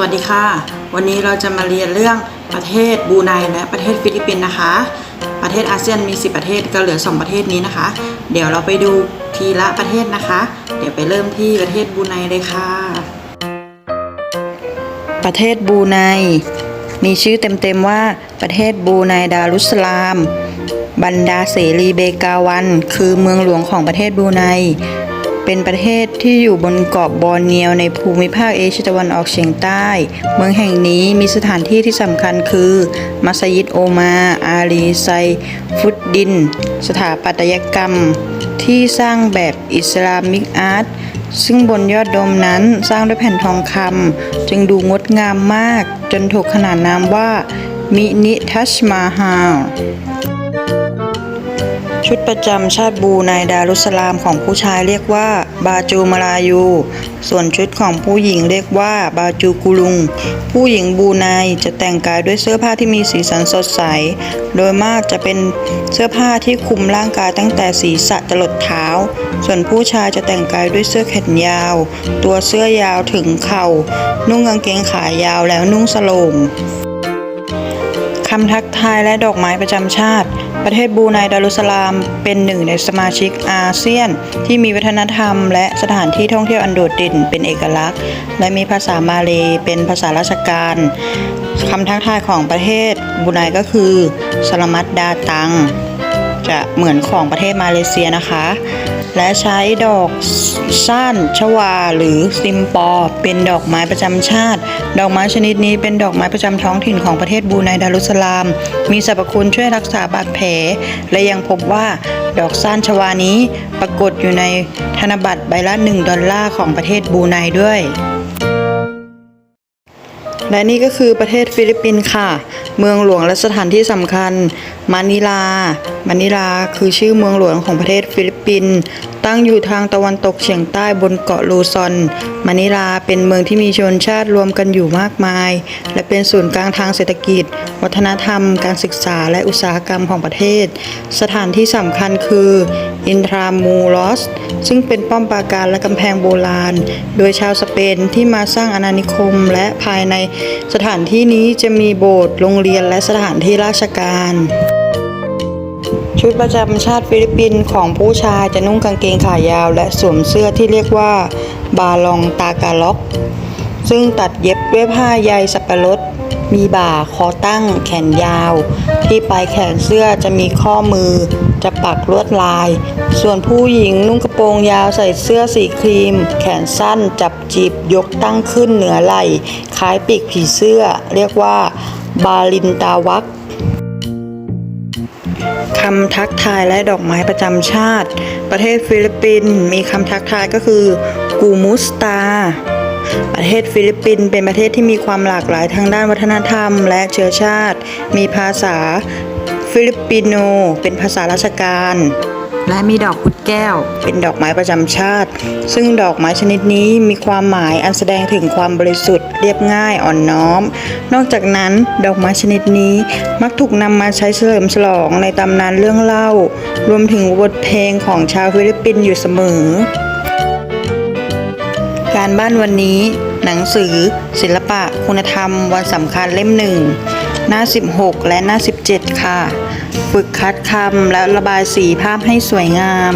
วัสดีค่ะ วันนี้เราจะมาเรียนเรื่องประเทศบูไนและประเทศฟิลิปปินส์นะคะ ประเทศอาเซียนมี 10 ประเทศก็เหลือ 2 ประเทศนี้นะคะ เดี๋ยวเราไปดูทีละประเทศนะคะ เดี๋ยวไปเริ่มที่ประเทศบูไนเลยค่ะ ประเทศบูไนมีชื่อเต็มๆว่าประเทศบูไนดารุสสลาม บรรดาเสรีเบกาวัน คือเมืองหลวงของประเทศบูไน เป็นประเทศที่อยู่บนเกาะบอร์เนียวในภูมิภาคเอเชียตะวันออกเฉียงใต้ เมืองแห่งนี้มีสถานที่ที่สำคัญคือมัสยิดโอมา อาลีไซ ฟุดดิน สถาปัตยกรรม ที่สร้างแบบอิสลามิกอาร์ตซึ่งบนยอดโดมนั้นสร้างด้วยแผ่นทองคำจึงดูงดงามมาก จนถูกขนานนามว่ามินิทัชมาฮาล ชุดประจำชาติบรูไนดารุสลามของผู้ชายเรียกว่า บาจูมาลายู ส่วนชุดของผู้หญิงเรียกว่า บาจูกุลุง ผู้หญิงบรูไนจะแต่งกายด้วยเสื้อผ้าที่มีสีสันสดใส โดยมากจะเป็นเสื้อผ้าที่คลุมร่างกายตั้งแต่ศีรษะจรดเท้า ส่วนผู้ชายจะแต่งกายด้วยเสื้อแขนยาว ตัวเสื้อยาวถึงเข่า นุ่งกางเกงขายาวแล้วนุ่งสโลง คำทักทายและดอกไม้ประจำชาติ ประเทศบูไนดารุสสลาม เป็นหนึ่งในสมาชิกอาเซียน ที่มีวัฒนธรรม และสถานที่ท่องเที่ยวอันโดดเด่นเป็นเอกลักษณ์ และมีภาษามาเลเป็นภาษาราชการคำทักทายของประเทศบูไนก็คือสลามัดดาตัง จะเหมือนของประเทศมาเลเซียนะคะ และใช้ดอกสั้นชวาหรือซิมปอ เป็นดอกไม้ประจำชาติ ดอกไม้ชนิดนี้เป็นดอกไม้ประจำท้องถิ่นของประเทศบูไนดารุสลาม มีสรรพคุณช่วยรักษาบาดแผล และยังพบว่าดอกสั้นชวานี้ปรากฏอยู่ในธนบัตรใบละ 1 ดอลลาร์ของประเทศบูไนด้วย และนี่ก็คือประเทศฟิลิปปินส์ค่ะ เมืองหลวงและสถานที่สำคัญมานิลามานิลาคือชื่อเมืองหลวงของประเทศฟิลิปปินส์ตั้งอยู่ทางตะวันตกเฉียงใต้บนเกาะลูซอนมานิลาเป็นเมืองที่มีชนชาติรวมกันอยู่มากมาย และเป็นศูนย์กลางทางเศรษฐกิจ วัฒนธรรม การศึกษาและอุตสาหกรรมของประเทศ สถานที่สำคัญคืออินทรามูลอส ซึ่งเป็นป้อมปราการและกำแพงโบราณ โดยชาวสเปนที่มาสร้างอาณานิคมและภายในสถานที่นี้จะมีโบสถ์โรงเรียนและสถานที่ราชการ ชุดประจำชาติฟิลิปปินส์ของผู้ชายจะนุ่งกางเกงขายาว และสวมเสื้อที่เรียกว่าบาลองตากาล็อก ซึ่งตัดเย็บด้วยผ้าใยสับปะรด มีบ่าคอตั้งแขนยาว ที่ปลายแขนเสื้อจะมีข้อมือ จะปักลวดลาย ส่วนผู้หญิงนุ่งกระโปรงยาวใส่เสื้อสีครีม แขนสั้นจับจีบยกตั้งขึ้นเหนือไหล่คล้ายปีกผีเสื้อ เรียกว่า บาลินตาวักคำทักทายและดอกไม้ประจำชาติ ประเทศฟิลิปปินส์มีคำทักทายก็คือกูมุสตา ประเทศฟิลิปปินส์เป็นประเทศที่มีความหลากหลายทางด้านวัฒนธรรม และเชื้อชาติ มีภาษาฟิลิปปิโน เป็นภาษาราชการ และมีดอกพุดแก้ว เป็นดอกไม้ประจำชาติ ซึ่งดอกไม้ชนิดนี้มีความหมายอันแสดงถึงความบริสุทธิ์เรียบง่ายอ่อนน้อม นอกจากนั้นดอกไม้ชนิดนี้มักถูกนำมาใช้เฉลิมฉลองในตำนานเรื่องเล่า รวมถึงบทเพลงของชาวฟิลิปปินส์อยู่เสมอ การบ้านวันนี้ หนังสือ ศิลปะ คุณธรรม วันสำคัญเล่มหนึ่งหน้า 16 และหน้า 17 ค่ะ ฝึกคัดคำและระบายสีภาพให้สวยงาม